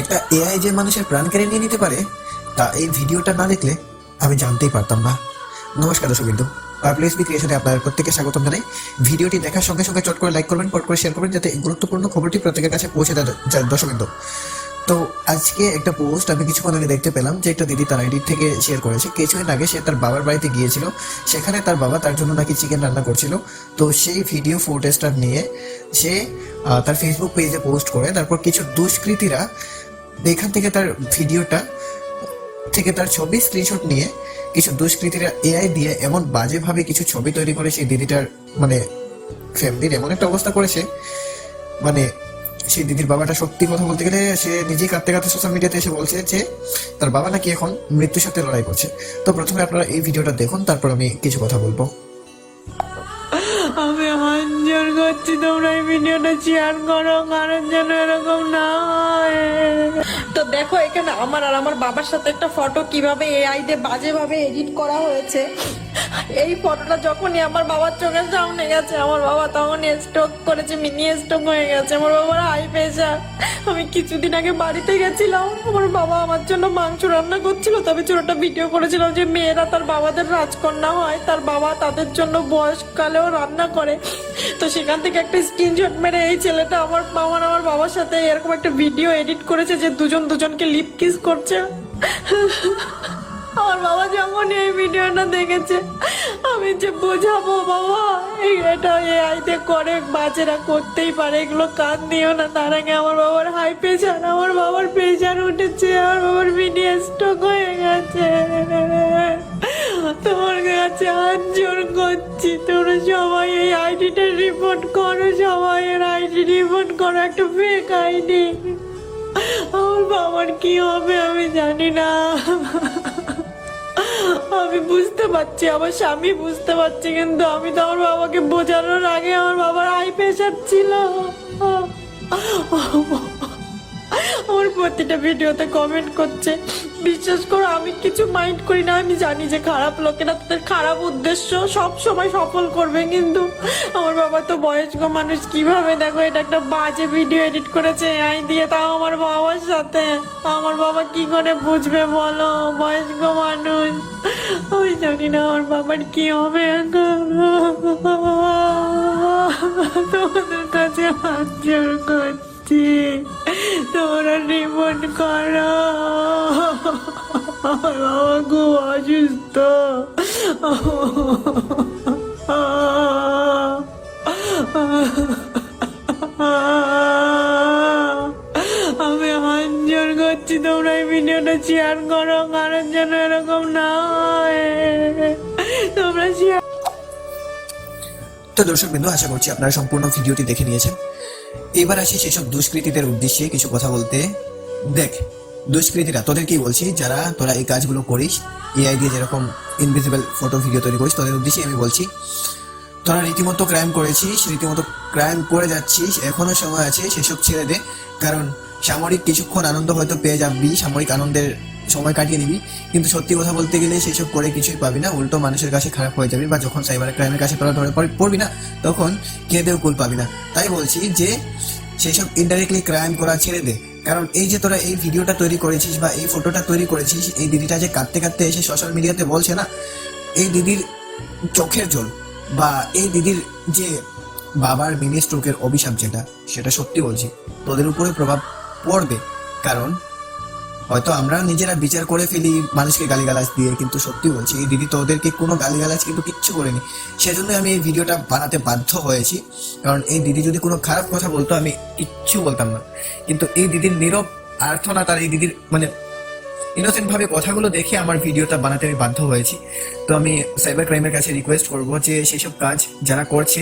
একটা এআই যে মানুষের প্রাণ কেড়ে নিয়ে নিতে পারে, তা এই ভিডিওটা না দেখলে আমি জানতেই পারতাম না। নমস্কার দর্শক বিন্দু। পাবলিক ক্রিয়েশনে আপনার প্রত্যেকে স্বাগতম জানাই। ভিডিওটি দেখার সঙ্গে সঙ্গে চট করে লাইক করবেন, পট করে শেয়ার করবেন, যাতে গুরুত্বপূর্ণ খবরটি প্রত্যেকের কাছে পৌঁছে দেয়। দর্শক বিন্দু। তো আজকে একটা পোস্ট আমি কিছুক্ষণ আগে দেখতে পেলাম, যে একটা দিদি তার আইডি থেকে শেয়ার করেছে। কিছুদিন আগে সে তার বাবার বাড়িতে গিয়েছিল। সেখানে তার বাবা তার জন্য নাকি চিকেন রান্না করছিল। তো সেই ভিডিও ফুটেজটা নিয়ে সে তার ফেসবুক পেজে পোস্ট করে। তারপর কিছু দুষ্কৃতীরা এখান থেকে তার ভিডিওটা থেকে তার ছবি স্ক্রিনশট নিয়ে কিছু দুষ্কৃতীরা এআই দিয়ে এমন বাজেভাবে কিছু ছবি তৈরি করে সেই দিদিটার মানে ফ্যামিলির এমন একটা অবস্থা করেছে। মানে সেই দিদির বাবাটা সত্যি কথা বলতে গেলে সে নিজেই কাঁদতে কাঁদতে সোশ্যাল মিডিয়াতে এসে বলছে যে, তার বাবা নাকি এখন মৃত্যুর সাথে লড়াই করছে। তো প্রথমে আপনারা এই ভিডিওটা দেখুন, তারপর আমি কিছু কথা বলব। আমি হাত জোর করছি তোমরা এই ভিডিওটা শেয়ার করো, কারণ যেন এরকম না তো দেখো এখানে আমার আর আমার বাবার সাথে একটা ফটো কীভাবে এআই দিয়ে বাজেভাবে এডিট করা হয়েছে। এই ফটোটা যখনই আমার বাবার চোখের সামনে গেছে, আমার বাবা তখন স্ট্রোক করেছে মিনি স্ট্রোক হয়ে গেছে। আমার বাবার হাই প্রেশার আমি কিছুদিন আগে বাড়িতে গেছিলাম, আমার বাবা আমার জন্য মাংস রান্না করছিল, তবে ছোটটা ভিডিও করেছিলাম যে মেয়েরা তার বাবাদের রাজকন্যা হয়, তার বাবা তাদের জন্য বয়সকালেও রান্না করে। তো সেখান থেকে একটা স্ক্রিনশট মেরে এই ছেলেটা আমার আমার আমার বাবার সাথে এরকম একটা ভিডিও এডিট করেছে যে দুজন দুজনকে লিপ কিস করছে। আমার বাবা যখন এই ভিডিওটা দেখেছে, আমি যে বোঝাবো বাবা, এটা এআইতে করে বাচ্চারা করতেই পারে, এগুলো কান দিও না। তার আগে আমার বাবার হাই প্রেশার আমার বাবার প্রেশার উঠেছে, আমার বাবার ভিডিও স্টক হয়ে গেছে। তোমার কাছে হাত জোর করছি তোমরা সবাই এই আইডিটা রিপোর্ট করো, সবাই এর আইডি রিপোর্ট করো, একটা ফেক আইডি। আমার বাবার কি হবে আমি জানি না। আমি বুঝতে পারছি, আমার স্বামী বুঝতে পারছি, কিন্তু আমি তো আমার বাবাকে বোঝানোর আগে আমার বাবার আই প্রেশার ছিল। আমার প্রতিটা ভিডিওতে কমেন্ট করছে। বিশ্বাস করো, আমি কিছু মাইন্ড করি না, আমি জানি যে খারাপ লোকেরা তাদের খারাপ উদ্দেশ্য সব সময় সফল করবে, কিন্তু আমার বাবা তো বয়স্ক মানুষ, কীভাবে দেখো, এটা একটা বাজে ভিডিও এডিট করেছে আই দিয়ে, তাও আমার বাবার সাথে। আমার বাবা কি করে বুঝবে বলো, বয়স্ক মানুষ? আমি জানি না আমার বাবার কি হবে তোমাদের কাছে হাত জোর করছি। তোমরা রিপোর্ট করো। অসুস্থ। আমি জোর করছি তোমরা এই ভিডিওটা শেয়ার করো, কারণ যেন এরকম না তোমরা শেয়ার তো দর্শক বিন্দু আশা করছি আপনারা সম্পূর্ণ ভিডিওটি দেখে নিয়েছেন। এবার আসি সেসব দুষ্কৃতীদের উদ্দেশ্যে কিছু কথা বলতে। দেখ, দুষ্কৃতীরা, তোদেরকেই বলছি, যারা তোরা এই কাজগুলো করিস এআই দিয়ে যেরকম ইনভিজিবল ফটো ভিডিও তৈরি করিস, তোদের উদ্দেশ্যে আমি বলছি, তোরা রীতিমতো ক্রাইম করেছিস, রীতিমতো ক্রাইম করে যাচ্ছিস এখনও সময় আছে সেসব ছেড়ে দে। কারণ সামরিক কিছুক্ষণ আনন্দ হয়তো পেয়ে যাবি, সামরিক আনন্দের সময় কাটিয়ে নিবি। কিন্তু সত্যি কথা বলতে গেলে সেসব করে কিছুই পাবি না। উল্টো মানুষের কাছে খারাপ হয়ে যাবি বা যখন সাইবার ক্রাইমের কাছে তোরা ধরে পড়- পড়বি না, তখন কেঁদেও কুল পাবি না। তাই বলছি যে, সেসব ইনডাইরেক্টলি ক্রাইম করা ছেড়ে দে। কারণ এই যে তোরা এই ভিডিওটা তৈরি করেছিস বা এই ফটোটা তৈরি করেছিস, এই দিদিটা যে কাঁদতে কাঁদতে এসে সোশ্যাল মিডিয়াতে বলছে না, এই দিদির চোখের জল বা এই দিদির যে বাবার মিনি স্ট্রোকের অভিশাপ যেটা, সেটা সত্যি বলছি, তোদের উপরে প্রভাব পড়বে। কারণ হয়তো আমরা নিজেরা বিচার করে ফেলি মানুষকে গালিগালাজ দিয়ে, কিন্তু সত্যি বলছি, এই দিদি তোদেরকে কোনো গালিগালাজ কিন্তু কিচ্ছু করেনি। সেজন্য আমি এই ভিডিওটা বানাতে বাধ্য হয়েছি। কারণ এই দিদি যদি কোনো খারাপ কথা বলতো, আমি কিচ্ছু বলতাম না। কিন্তু এই দিদির নীরব আর্থনা তার এই দিদির মানে ইনোসেন্ট ভাবে কথাগুলো দেখে আমার ভিডিওটা বানাতে আমি বাধ্য হয়েছি। তো আমি সাইবার ক্রাইমের কাছে রিকোয়েস্ট করব যে সেসব কাজ যারা করছে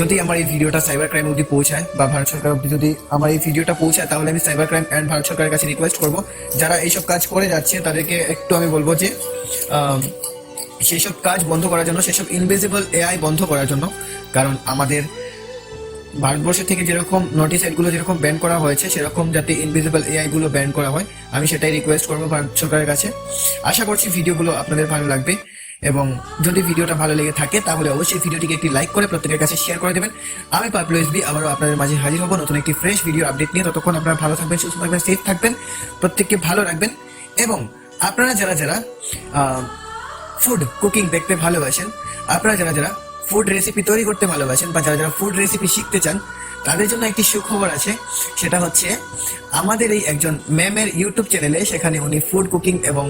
যদি আমার এই ভিডিওটা সাইবার ক্রাইম অবধি পৌঁছায় বা ভারত সরকার অবধি যদি আমার এই ভিডিওটা পৌঁছায়, তাহলে আমি সাইবার ক্রাইম অ্যান্ড ভারত সরকারের কাছে রিকোয়েস্ট করব। যারা এইসব কাজ করে যাচ্ছে, তাদেরকে একটু আমি বলব যে সেসব কাজ বন্ধ করার জন্য সেসব ইনভিজিবল এআই বন্ধ করার জন্য, কারণ আমাদের ভারতবর্ষ থেকে যেরকম নোটিসগুলো যেরকম ব্যান করা হয়েছে, সেরকম যাতে ইনভিজিবল এআই গুলো ব্যান করা হয়, আমি সেটাই রিকোয়েস্ট করব ভারত সরকারের কাছে। আশা করছি ভিডিওগুলো আপনাদের ভালো লাগবে এবং যদি ভিডিওটা ভালো লেগে থাকে, তাহলে অবশ্যই ভিডিওটিকে একটি লাইক করে প্রত্যেকের কাছে শেয়ার করে দেবেন। আমি পাবলো এসবি আবারও আপনাদের মাঝে হাজির হব নতুন একটি ফ্রেশ ভিডিও আপডেট নিয়ে। ততক্ষণ আপনারা ভালো থাকবেন, সুস্থ থাকবেন সেফ থাকবেন, প্রত্যেককে ভালো রাখবেন এবং আপনারা যারা যারা ফুড কুকিং দেখতে ভালোবাসেন, আপনারা যারা যারা ফুড রেসিপি তৈরি করতে ভালোবাসেন বা যারা যারা ফুড রেসিপি শিখতে চান, তাদের জন্য একটি সুখবর আছে। সেটা হচ্ছে, আমাদের এই একজন ম্যামের ইউটিউব চ্যানেলে সেখানে উনি ফুড কুকিং এবং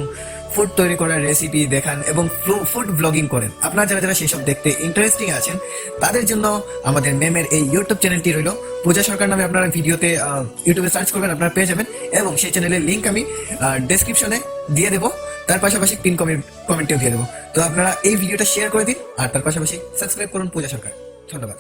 ফুড তৈরি করার রেসিপি দেখান এবং ফুড ব্লগিং করেন। আপনারা যারা যারা সেসব দেখতে ইন্টারেস্টিং আছেন, তাদের জন্য আমাদের ম্যামের এই ইউটিউব চ্যানেলটি রইল। পূজা সরকার নামে আপনারা ভিডিওতে ইউটিউবে সার্চ করবেন, আপনারা পেয়ে যাবেন। এবং সেই চ্যানেলের লিঙ্ক আমি ডেসক্রিপশনে দিয়ে দেবো। তার পাশাপাশি পিন কমেন্ট কমেন্টেও দিয়ে দেবো। তো আপনারা এই ভিডিওটা শেয়ার করে দিন আর তার পাশাপাশি সাবস্ক্রাইব করুন পূজা সরকার। ধন্যবাদ।